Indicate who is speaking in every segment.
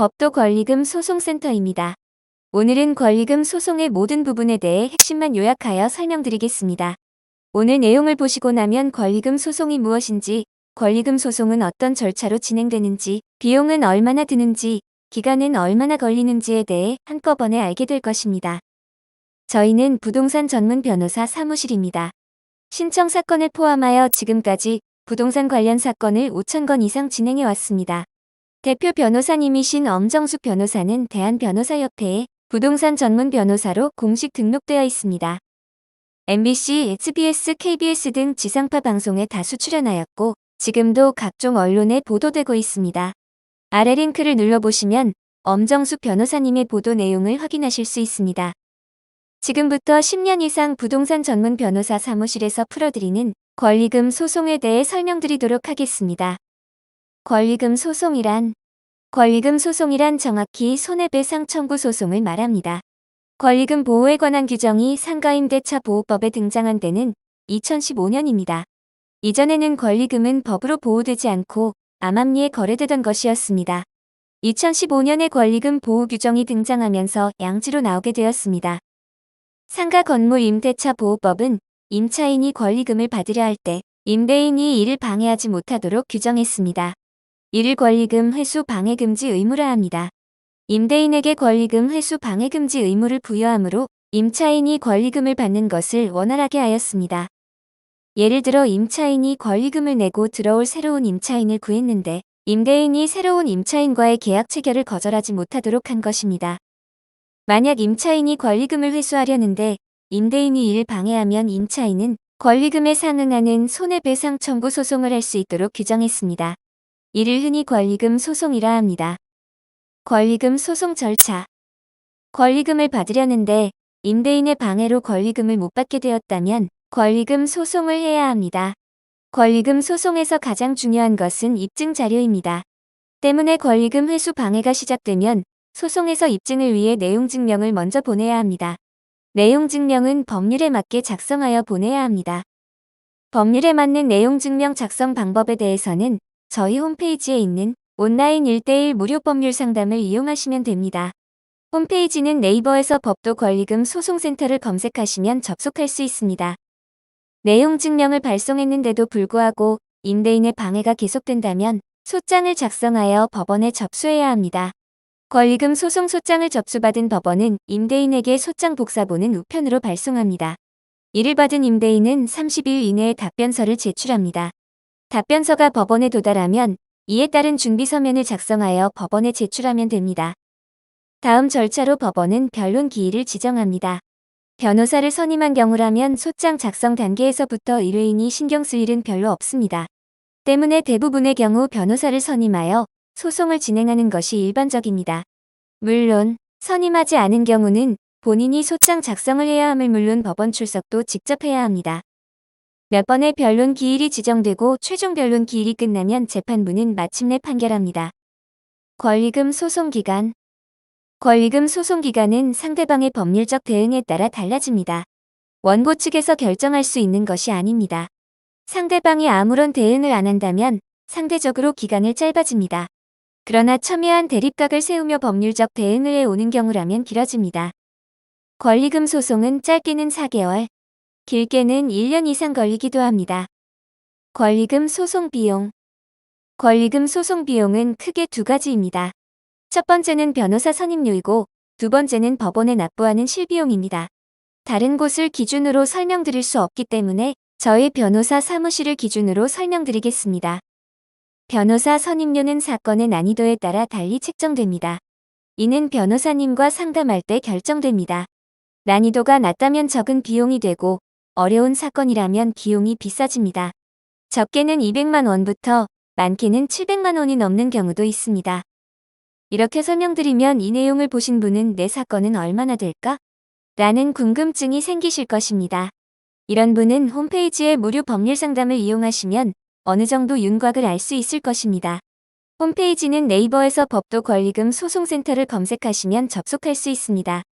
Speaker 1: 법도 권리금 소송센터입니다. 오늘은 권리금 소송의 모든 부분에 대해 핵심만 요약하여 설명드리겠습니다. 오늘 내용을 보시고 나면 권리금 소송이 무엇인지, 권리금 소송은 어떤 절차로 진행되는지, 비용은 얼마나 드는지, 기간은 얼마나 걸리는지에 대해 한꺼번에 알게 될 것입니다. 저희는 부동산 전문 변호사 사무실입니다. 신청 사건을 포함하여 지금까지 부동산 관련 사건을 5천 건 이상 진행해 왔습니다. 대표 변호사님이신 엄정숙 변호사는 대한변호사협회에 부동산 전문 변호사로 공식 등록되어 있습니다. MBC, SBS, KBS 등 지상파 방송에 다수 출연하였고 지금도 각종 언론에 보도되고 있습니다. 아래 링크를 눌러보시면 엄정숙 변호사님의 보도 내용을 확인하실 수 있습니다. 지금부터 10년 이상 부동산 전문 변호사 사무실에서 풀어드리는 권리금 소송에 대해 설명드리도록 하겠습니다. 권리금 소송이란 권리금 소송이란 정확히 손해배상 청구 소송을 말합니다. 권리금 보호에 관한 규정이 상가임대차 보호법에 등장한 때는 2015년입니다. 이전에는 권리금은 법으로 보호되지 않고 암암리에 거래되던 것이었습니다. 2015년에 권리금 보호 규정이 등장하면서 양지로 나오게 되었습니다. 상가 건물 임대차 보호법은 임차인이 권리금을 받으려 할 때 임대인이 이를 방해하지 못하도록 규정했습니다. 이를 권리금 회수 방해 금지 의무라 합니다. 임대인에게 권리금 회수 방해 금지 의무를 부여하므로 임차인이 권리금을 받는 것을 원활하게 하였습니다. 예를 들어 임차인이 권리금을 내고 들어올 새로운 임차인을 구했는데 임대인이 새로운 임차인과의 계약 체결을 거절하지 못하도록 한 것입니다. 만약 임차인이 권리금을 회수하려는데 임대인이 이를 방해하면 임차인은 권리금에 상응하는 손해배상 청구 소송을 할 수 있도록 규정했습니다. 이를 흔히 권리금 소송이라 합니다. 권리금 소송 절차 권리금을 받으려는데 임대인의 방해로 권리금을 못 받게 되었다면 권리금 소송을 해야 합니다. 권리금 소송에서 가장 중요한 것은 입증 자료입니다. 때문에 권리금 회수 방해가 시작되면 소송에서 입증을 위해 내용 증명을 먼저 보내야 합니다. 내용 증명은 법률에 맞게 작성하여 보내야 합니다. 법률에 맞는 내용 증명 작성 방법에 대해서는 저희 홈페이지에 있는 온라인 1대1 무료 법률 상담을 이용하시면 됩니다. 홈페이지는 네이버에서 법도 권리금 소송센터를 검색하시면 접속할 수 있습니다. 내용 증명을 발송했는데도 불구하고 임대인의 방해가 계속된다면 소장을 작성하여 법원에 접수해야 합니다. 권리금 소송 소장을 접수받은 법원은 임대인에게 소장 복사본은 우편으로 발송합니다. 이를 받은 임대인은 30일 이내에 답변서를 제출합니다. 답변서가 법원에 도달하면 이에 따른 준비 서면을 작성하여 법원에 제출하면 됩니다. 다음 절차로 법원은 변론 기일을 지정합니다. 변호사를 선임한 경우라면 소장 작성 단계에서부터 의뢰인이 신경 쓸 일은 별로 없습니다. 때문에 대부분의 경우 변호사를 선임하여 소송을 진행하는 것이 일반적입니다. 물론 선임하지 않은 경우는 본인이 소장 작성을 해야 함을 물론 법원 출석도 직접 해야 합니다. 몇 번의 변론 기일이 지정되고 최종 변론 기일이 끝나면 재판부는 마침내 판결합니다. 권리금 소송 기간 권리금 소송 기간은 상대방의 법률적 대응에 따라 달라집니다. 원고 측에서 결정할 수 있는 것이 아닙니다. 상대방이 아무런 대응을 안 한다면 상대적으로 기간을 짧아집니다. 그러나 첨예한 대립각을 세우며 법률적 대응을 해오는 경우라면 길어집니다. 권리금 소송은 짧게는 4개월, 길게는 1년 이상 걸리기도 합니다. 권리금 소송 비용 권리금 소송 비용은 크게 두 가지입니다. 첫 번째는 변호사 선임료이고 두 번째는 법원에 납부하는 실비용입니다. 다른 곳을 기준으로 설명드릴 수 없기 때문에 저희 변호사 사무실을 기준으로 설명드리겠습니다. 변호사 선임료는 사건의 난이도에 따라 달리 책정됩니다. 이는 변호사님과 상담할 때 결정됩니다. 난이도가 낮다면 적은 비용이 되고 어려운 사건이라면 비용이 비싸집니다. 적게는 200만 원부터 많게는 700만 원이 넘는 경우도 있습니다. 이렇게 설명드리면 이 내용을 보신 분은 내 사건은 얼마나 될까? 라는 궁금증이 생기실 것입니다. 이런 분은 홈페이지의 무료 법률 상담을 이용하시면 어느 정도 윤곽을 알 수 있을 것입니다. 홈페이지는 네이버에서 법도 권리금 소송센터를 검색하시면 접속할 수 있습니다.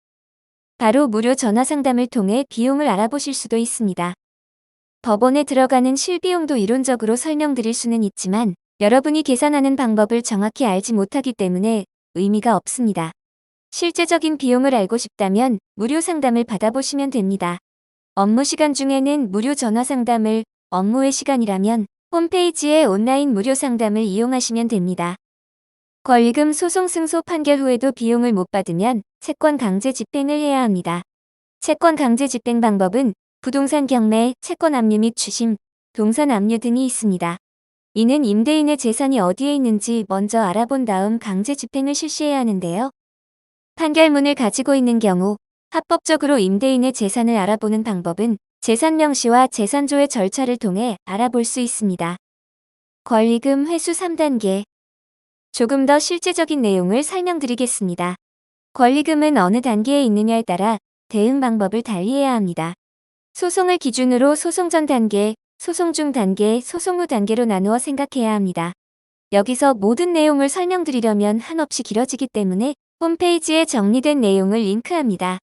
Speaker 1: 바로 무료 전화 상담을 통해 비용을 알아보실 수도 있습니다. 법원에 들어가는 실비용도 이론적으로 설명드릴 수는 있지만 여러분이 계산하는 방법을 정확히 알지 못하기 때문에 의미가 없습니다. 실제적인 비용을 알고 싶다면 무료 상담을 받아보시면 됩니다. 업무 시간 중에는 무료 전화 상담을, 업무의 시간이라면 홈페이지의 온라인 무료 상담을 이용하시면 됩니다. 권리금 소송 승소 판결 후에도 비용을 못 받으면 채권 강제 집행을 해야 합니다. 채권 강제 집행 방법은 부동산 경매, 채권 압류 및 추심, 동산 압류 등이 있습니다. 이는 임대인의 재산이 어디에 있는지 먼저 알아본 다음 강제 집행을 실시해야 하는데요. 판결문을 가지고 있는 경우 합법적으로 임대인의 재산을 알아보는 방법은 재산 명시와 재산조회 절차를 통해 알아볼 수 있습니다. 권리금 회수 3단계 조금 더 실제적인 내용을 설명드리겠습니다. 권리금은 어느 단계에 있느냐에 따라 대응 방법을 달리해야 합니다. 소송을 기준으로 소송 전 단계, 소송 중 단계, 소송 후 단계로 나누어 생각해야 합니다. 여기서 모든 내용을 설명드리려면 한없이 길어지기 때문에 홈페이지에 정리된 내용을 링크합니다.